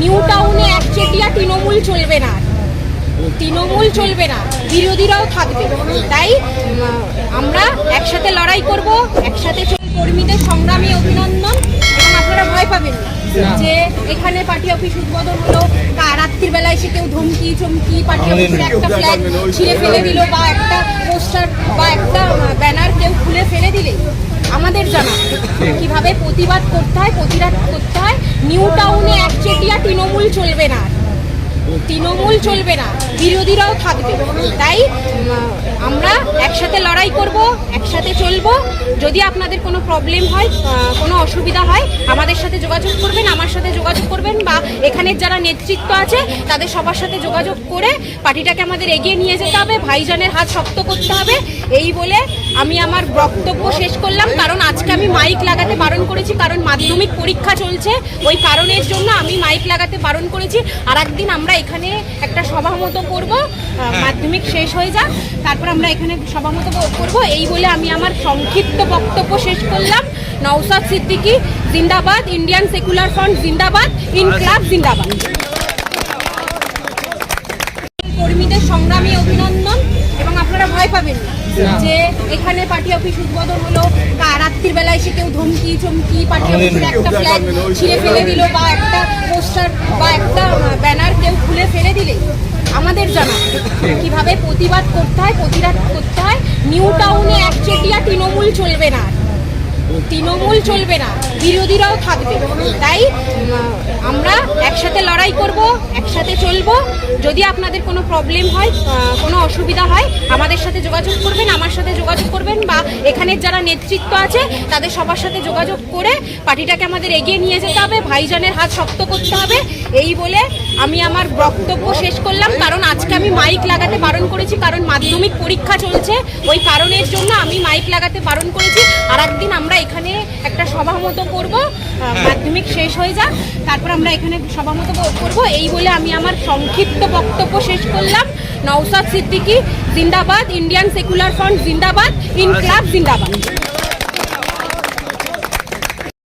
New টাউনে একচেটিয়া তৃণমূল চলবে না। তৃণমূল চলবে না। বিরোধীরাও থাকবে। তাই আমরা একসাথে লড়াই করব একসাথে কর্মীদের সংগ্রামী অভিনন্দন এবং আপনারা ভয় পাবেন না। যে এখানে পার্টি অফিস উদ্বোধন হলো রাত্রির বেলা এসে কেউ ধমকি চমকি পার্টি অফিসের একটা ফ্ল্যাগ ছিঁড়ে ফেলে দিল বা একটা পোস্টার বা একটা ফেলে দিলে আমাদের জানা কীভাবে প্রতিবাদ করতে হয় প্রতিবাদ করতে হয়, নিউ টাউনে একচেটিয়া তৃণমূল চলবে না। তৃণমূল চলবে না, বিরোধীরাও থাকবে। তাই আমরা একসাথে লড়াই করব, একসাথে চলবো। যদি আপনাদের কোনো প্রবলেম হয় কোনো অসুবিধা হয়, আমাদের সাথে যোগাযোগ করবেন, আমার সাথে যোগাযোগ করবেন বা এখানের যারা নেতৃত্ব আছে, তাদের সবার সাথে যোগাযোগ করে পার্টিটাকে আমাদের এগিয়ে নিয়ে যেতে হবে, ভাইজানের হাত শক্ত করতে হবে। এই বলে আমি আমার বক্তব্য শেষ করলাম, কারণ আজকে আমি মাইক লাগাতে বারণ করেছি কারণ মাধ্যমিক পরীক্ষা চলছে। ওই কারণের জন্য আমি মাইক লাগাতে বারণ করেছি। আর একদিন আমরা এখানে একটা সভা মতো করব। মাধ্যমিক শেষ হয়ে যাক। তারপর আমরা এখানে সভা মতো করব। এই বলে আমি আমার সংক্ষিপ্ত বক্তব্য শেষ করলাম। নওসাদ সিদ্দিকী জিন্দাবাদ। ইন্ডিয়ান সেকুলার ফ্রন্ট জিন্দাবাদ। ইনক্লাব জিন্দাবাদ। কর্মীদের সংগ্রামী এবং আপনারা পাবেন না। যে এখানে পার্টি অফিস উদ্বোধন হলো রাত্রির বেলায় সে কেউ ধমকি চমকি পার্টি অফিসের একটা ফ্ল্যাগ ছিঁড়ে ফেলে দিল বা একটা পোস্টার বা একটা ব্যানার কেউ খুলে ফেলে দিলে আমাদের জানা কীভাবে প্রতিবাদ করতে হয় প্রতিবাদ করতে হয় নিউ টাউনে একচেটিয়া তৃণমূল চলবে না। আর। তৃণমূল চলবে না, বিরোধীরাও থাকবে। তাই আমরা একসাথে লড়াই করব, একসাথে চলবো। যদি আপনাদের কোনো প্রবলেম হয় কোনো অসুবিধা হয়, আমাদের সাথে যোগাযোগ করবেন, আমার সাথে যোগাযোগ করবেন বা এখানের যারা নেতৃত্ব আছে, তাদের সবার সাথে যোগাযোগ করে পার্টিটাকে আমাদের এগিয়ে নিয়ে যেতে হবে, ভাইজানের হাত শক্ত করতে হবে। এই বলে আমি আমার বক্তব্য শেষ করলাম। কারণ আজকে আমি মাইক লাগাতে বারণ করেছি, কারণ মাধ্যমিক পরীক্ষা চলছে। ওই কারণের জন্য আমি মাইক লাগাতে বারণ করেছি। আর একদিন আমরা এখানে একটা সভা মতো করব মাধ্যমিক শেষ হয়ে যাক, তারপর আমরা এখানে সভা মতো করব। এই বলে আমি আমার সংক্ষিপ্ত বক্তব্য শেষ করলাম। নওসাদ সিদ্দিকি, জিন্দাবাদ, ইন্ডিয়ান সেকুলার ফ্রন্ট, জিন্দাবাদ ইন ক্লাব জিন্দাবাদ।